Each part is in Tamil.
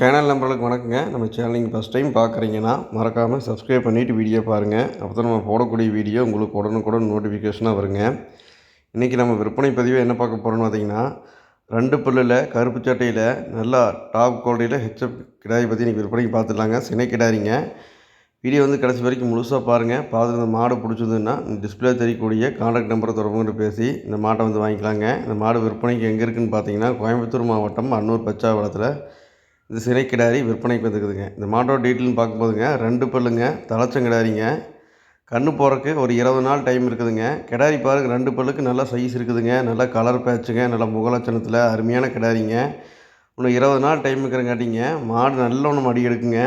சேனல் நம்பர்களுக்கு வணக்கங்க. நம்ம சேனல் நீங்கள் ஃபஸ்ட் டைம் பார்க்குறீங்கன்னா மறக்காமல் சப்ஸ்கிரைப் பண்ணிவிட்டு வீடியோ பாருங்கள் அப்போ தான் நம்ம போடக்கூடிய வீடியோ உங்களுக்கு உடனுக்குடன் நோட்டிஃபிகேஷனாக வருங்க. இன்றைக்கி நம்ம விற்பனை பதிவை என்ன பார்க்க போகிறோம்னு பார்த்தீங்கன்னா ரெண்டு பல்லில் கருப்பு சட்டையில் நல்லா டாப் குவாலிட்டியில் ஹெச்எப் கிடாரி பற்றி இன்றைக்கி விற்பனைக்கு பார்த்துடலாங்க. சினை கிடாரிங்க. வீடியோ வந்து கடைசி வரைக்கும் முழுசாக பாருங்கள் பார்த்துட்டு இந்த மாடு பிடிச்சதுன்னா டிஸ்பிளே தெரியக்கூடிய கான்டாக்ட் நம்பரை தொடர்புகிட்டு பேசி இந்த மாட்டை வந்து வாங்கிக்கலாங்க. இந்த மாடு விற்பனைக்கு எங்கே இருக்குதுன்னு பார்த்தீங்கன்னா கோயம்புத்தூர் மாவட்டம் அன்னூர் பச்சாவளத்தில் இது சிறை கிடாரி விற்பனைக்கு வந்துருக்குதுங்க இந்த மாட்டோட டீட்டெயில்னு பார்க்கும்போதுங்க ரெண்டு பல்லுங்க தலைச்சங்கிடாரிங்க கண்ணு போகிறக்கு ஒரு இருபது நாள் டைம் இருக்குதுங்க. கிடாரி பாருங்க ரெண்டு பல்லுக்கு நல்லா சைஸ் இருக்குதுங்க. நல்லா கலர் பேட்சுங்க நல்லா முகலட்சணத்தில் அருமையான கிடாரிங்க. இன்னும் இருபது நாள் டைம் இருக்கிறங்காட்டிங்க மாடு நல்ல ஒன்று மடி எடுக்குங்க.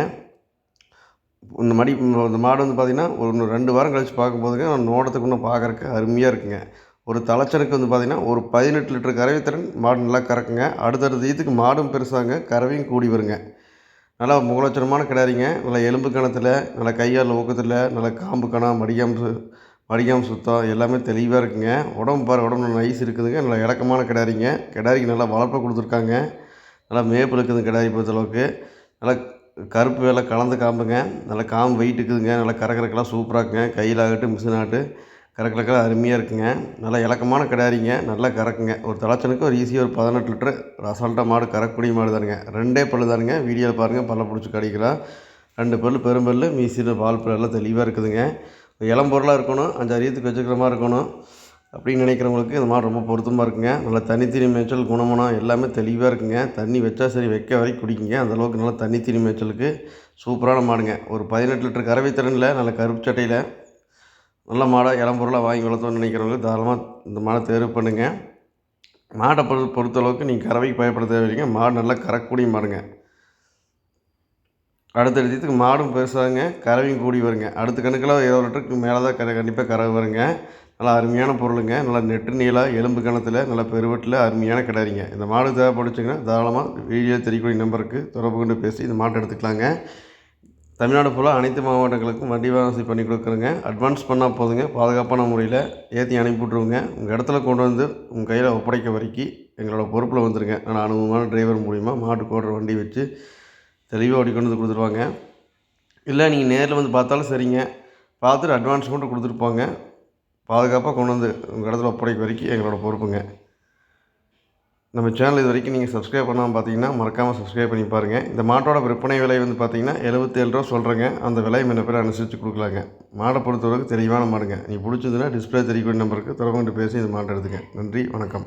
இந்த மடி இந்த மாடு வந்து பார்த்திங்கன்னா ஒரு ரெண்டு வாரம் கழித்து பார்க்கும்போதுங்க நோடத்துக்கு இன்னும் பார்க்குறக்கு அருமையாக இருக்குங்க. ஒரு தலைச்சனுக்கு வந்து பார்த்திங்கன்னா ஒரு பதினெட்டு லிட்டர் கறவை திறன் மாடு நல்லா கறக்குங்க. அடுத்தடுத்த ஈத்துக்கு மாடும் பெருசாங்க கறவையும் கூடி வருங்க. நல்லா முகலட்சணமான கிடாரிங்க. நல்லா எலும்பு கணத்தில் நல்லா கையால் ஊக்கத்தில் நல்லா காம்பு கணம் மடியாம் சு சுத்தம் எல்லாமே தெளிவாக இருக்குங்க. உடம்பு பாரு உடம்பு நைஸ் இருக்குதுங்க. நல்லா இறக்கமான கிடாரிங்க. கிடாரிக்கு நல்லா வளர்ப்பை கொடுத்துருக்காங்க. நல்லா மேப்பு இருக்குதுங்க கிடாரி பொறுத்தளவுக்கு. நல்லா கருப்பு வேலை கலந்து காம்புங்க. நல்லா காம்பு வெயிட் இருக்குதுங்க. நல்லா கறக்கறக்கெல்லாம் சூப்பராக இருக்குங்க. கையில் ஆகட்டும் மிஷின் ஆகட்டும். கறக்கறக்கெல்லாம் அருமையாக இருக்குங்க. நல்லா இலக்கமான கிடாரிங்க. நல்லா கறக்குங்க. ஒரு தலைச்சனுக்கு ஒரு ஈஸியாக ஒரு பதினெட்டு லிட்டரு அசால்ட்டாக மாடு கறக்கக்கூடிய மாடு தானுங்க. ரெண்டே பல்லு தானுங்க. வீடியோவில் பாருங்கள் பல்ல பிடிச்சி கடிக்கலாம் ரெண்டு பல்லு பெரும்பல்லு மீசியில் பால் பல்லு எல்லாம் தெளிவாக இருக்குதுங்க. இளம் பொருளாக இருக்கணும். அஞ்சு அரியத்துக்கு வச்சுக்கிற மாதிரி இருக்கணும். அப்படின்னு நினைக்கிறவங்களுக்கு இந்த மாடு ரொம்ப பொருத்தமாக இருக்குங்க. நல்லா தனித்திரி மேய்ச்சல் குணமனம் எல்லாமே தெளிவாக இருக்குங்க. தண்ணி வச்சா சரி வைக்க வரைக்கும் குடிக்குங்க. அந்தளவுக்கு நல்லா தனித்திரி மேய்ச்சலுக்கு சூப்பரான மாடுங்க. ஒரு பதினெட்டு லிட்டர் கறவை திறனில் நல்ல கருப்பு சட்டையில் நல்ல மாடாக இளம்பொருளாக வாங்கி வளர்த்தோன்னு நினைக்கிறவங்க தாராளமாக இந்த மாடை தேர்வு பண்ணுங்கள் மாட்டை பொறு பொறுத்தளவுக்கு நீங்கள் கறவைக்கு பயப்பட தேவையில்லைங்க. மாடு நல்லா கறக்கூடிய மாடுங்க. அடுத்த இடத்துக்கு மாடும் பெருசாங்க கறவையும் கூடி வருங்க. அடுத்த கணக்கில் இருபது லிட்டருக்கு மேலே தான் கரை கண்டிப்பாக கறவை வருங்க. நல்லா அருமையான பொருளுங்க. நல்லா நெட்டு நீளாக எலும்பு கணத்தில் நல்லா பெருவட்டில் அருமையான கிடாரிங்க இந்த மாடு தேவைப்படுச்சுங்கன்னா தாராளமாக வீடியோ தெரியக்கூடிய நம்பருக்கு தொடர்பு கொண்டு பேசி இந்த மாட்டை எடுத்துக்கலாங்க. தமிழ்நாடு ஃபுல்லாக அனைத்து மாவட்டங்களுக்கும் வண்டி வசதி பண்ணி கொடுக்குறேங்க. அட்வான்ஸ் பண்ணால் போதுங்க. பாதுகாப்பான முறையில் ஏற்றி அனுப்பி விட்ருவோங்க உங்கள் இடத்துல கொண்டு வந்து உங்கள் கையில் ஒப்படைக்க வரைக்கும் எங்களோட பொறுப்பில் வந்துருங்க. நான் அனுபவமான டிரைவர் மூலிமா மாட்டு கோடுற வண்டி வச்சு தெளிவாக ஓடி கொண்டு வந்து கொடுத்துருவாங்க. இல்லை நீங்கள் நேரில் வந்து பார்த்தாலும் சரிங்க. பார்த்துட்டு அட்வான்ஸ் மட்டும் கொடுத்துருப்பாங்க பாதுகாப்பாக கொண்டு வந்து உங்கள் இடத்துல ஒப்படைக்க வரைக்கும் எங்களோட பொறுப்புங்க. நம்ம சேனல் இது வரைக்கும் நீங்கள் சப்ஸ்கிரைப் பண்ணாமல் பார்த்தீங்கன்னா மறக்காமல் சப்ஸ்கிரைப் பண்ணி பாருங்கள் இந்த மாட்டோட விற்பனை விலை வந்து பார்த்தீங்கன்னா எழுபத்தேழு ரூபா சொல்கிறேங்க அந்த விலையை முன்ன பேர் அனுசரித்து கொடுக்கலாங்க. மாடை பொறுத்தவரைக்கும் தெளிவான மாடுங்க. நீ பிடிச்சதுன்னா டிஸ்பிளே தெரியக்கூடிய நம்பருக்கு தொடர்பு பேசி இந்த மாட்டை எடுத்துங்க நன்றி வணக்கம்.